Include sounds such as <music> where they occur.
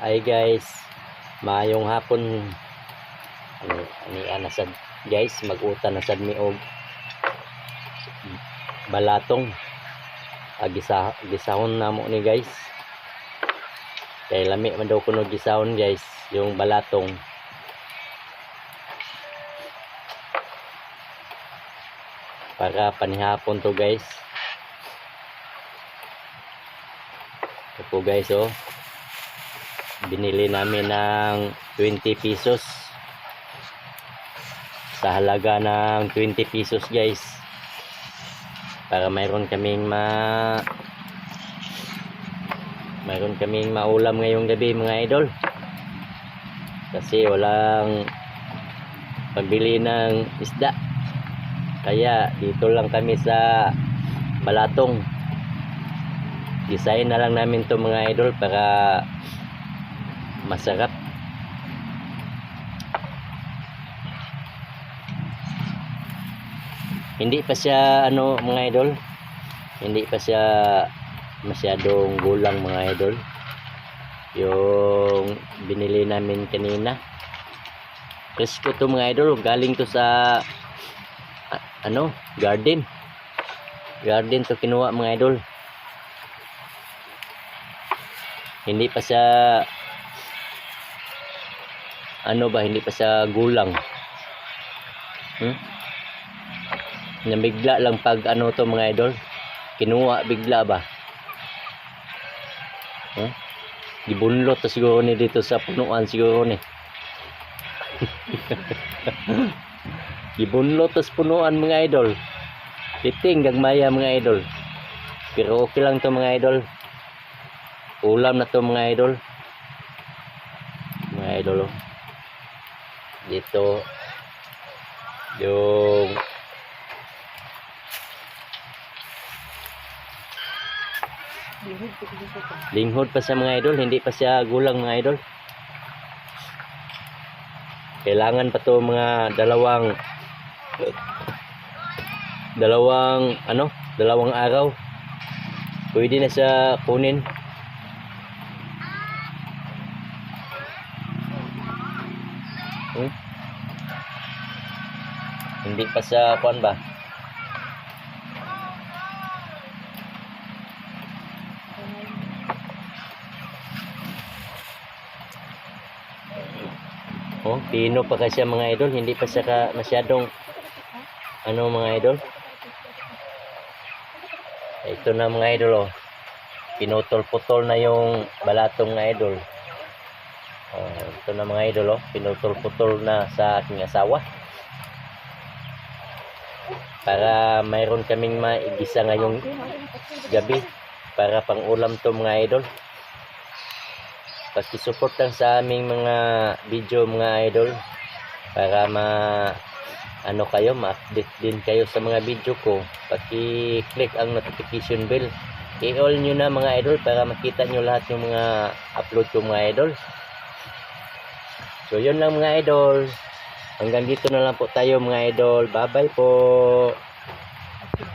Hi guys, maayong hapon. Ani ani ana sad guys, mag-uta na sad mi og balatong. Agisa gisahon namo ni guys. Kay lami man daw kuno gisahon guys, yung balatong. Para panihapon to guys. Ito guys oh binili namin ng 20 pesos. Sa halaga ng 20 pesos guys. Para mayroon kaming ma mayroon kaming maulam ngayong gabi mga idol. Kasi walang pambili ng isda. Kaya dito lang kami sa Balatong. Design na lang namin to mga idol para masarap. Hindi pa siya ano mga idol. Hindi pa siya masyadong gulang mga idol. Yung binili namin kanina. Presko to mga idol galing to sa ano garden. Garden to kinuha mga idol. Hindi pa siya ano ba hindi pa siya gulang? Hmm? nabigla lang pag ano to mga idol? Kinuha bigla ba? Hmm? gibunlot to siguro ni dito sa punuan siguro ni. <laughs> Gibunlot to sa punuan mga idol. Titing gagmaya mga idol. Pero okay lang to mga idol. Ulam na to mga idol. Mga idol oh dito. Yung linghod pa sa mga idol hindi pa siya gulang mga idol. Kailangan pa to mga dalawang dalawang ano dalawang araw. Pwede na siya kunin. Hmm? Hindi pa sa kuan ba? Oh, pino pa kasi mga idol, hindi pa siya ka masyadong ano mga idol. Ito na mga idol oh. Pinutol-putol na yung balatong mga idol. Oh, ito na mga idol oh, pinutol-putol na sa aking asawa. Para mayroon kaming maigisa ngayong gabi para pang ulam to mga idol. Paki-support lang sa aming mga video mga idol para ma ano kayo, ma-update din kayo sa mga video ko. Paki-click ang notification bell. I-all nyo na mga idol para makita nyo lahat yung mga upload ko mga idol. So yun lang mga idol. Hanggang dito na lang po tayo mga idol. Bye bye po.